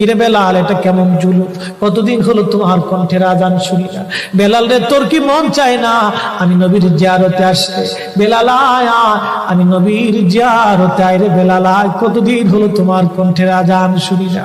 কিরে বেলাল, এটা কেমন জুলু কতদিন হলো তোমার কণ্ঠের আজান শুনি না। বেলাল রে, তোর কি মন চায় না? আমি নবীর জিয়ারতে আসতে। বেলাল আয়া আমি নবীর জিয়ারতে আয় রে বেলাল কতদিন হলো তোমার কণ্ঠের আজান শুনি না।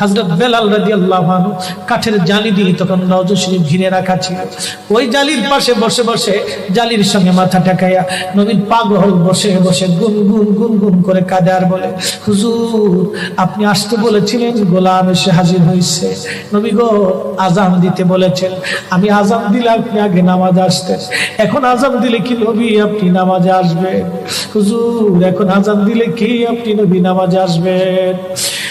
হজরত বেলাল কাঠের জালি দিয়ে তখন রওজা শরীফ ঘিরে রাখা ছিল। ওই জালির পাশে বসে বসে জালির সঙ্গে মাথা টেকাইয়া নবীন পাগল বসে বসে গুন গুন গুন গুন করে কাঁদে আর বলে, হুজুর, আপনি আসতে বলেছিলেন, গোলাম এসে হাজির হয়েছে নবী গো, আজান দিতে বলেছেন। আমি আজান দিলে আপনি আগে নামাজ আসতেন। এখন আজান দিলে কি নবী আপনি নামাজে আসবেন? হুজুর, এখন আজান দিলে কি আপনি নবী নামাজে আসবেন?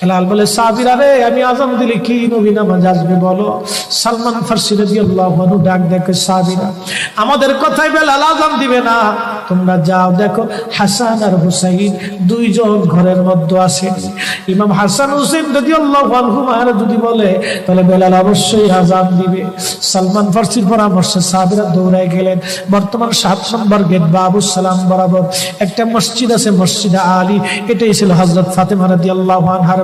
হেলাল বলে রে, আমি আজান দিলে কি নবী নামাজ আসবে বলো? সালমান ফার্সি রাদিয়াল্লাহু আনহু ডাক দেখে সাবিরা, আমাদের কথাই বেলাল আজান দিবে না। তোমরা যাও, দেখো, হাসান আর হুসাইন দুইজন ঘরের মধ্যে আসেন। ইমাম হাসান হুসেন আনহু মারা যদি বলে, তাহলে বেলাল অবশ্যই আজান দিবে। সালমান ফার্সির পরামর্শে সাবিরা দৌড়ায় গেলেন। বর্তমান সাত নম্বর গেট বাবু সালাম বরাবর। একটা মসজিদ আছে, মসজিদ আলী। এটাই ছিল হজরত ফাতেমা রাদিয়াল্লাহু আনহার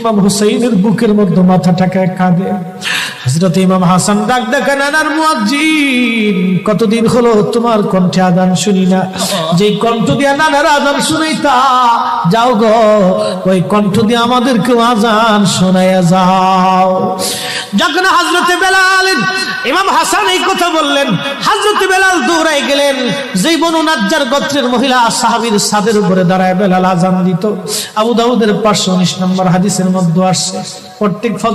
ইমাম হুসাইনের বুকের মধ্যে মাথা ঠেকায় কাঁদে। হজরত ইমাম হাসান ডাক দেখা নানার মুয়াজ্জিন, কতদিন হলো তোমার কণ্ঠে আদান শুনি না? যে কণ্ঠ দিয়া নানার আদান শুনাইতা, যাও গো, ওই কণ্ঠ দিয়ে আমাদেরকেও আজান শোনাইয়া যাও। যখন হজরতে বেলাল, ইমাম হাসান এই কথা বললেন হজরত বেলাল দৌড়াই গেলেন। যেই বনু নাজ্জার গোত্রের মহিলা সাহাবীর সাদের উপরে দাঁড়ায় বেলাল আজান দিত। আবু দাউদের পাঁচশো উনিশ নম্বর হাদিসের মধ্যে আসছে। প্রত্যেক ফজর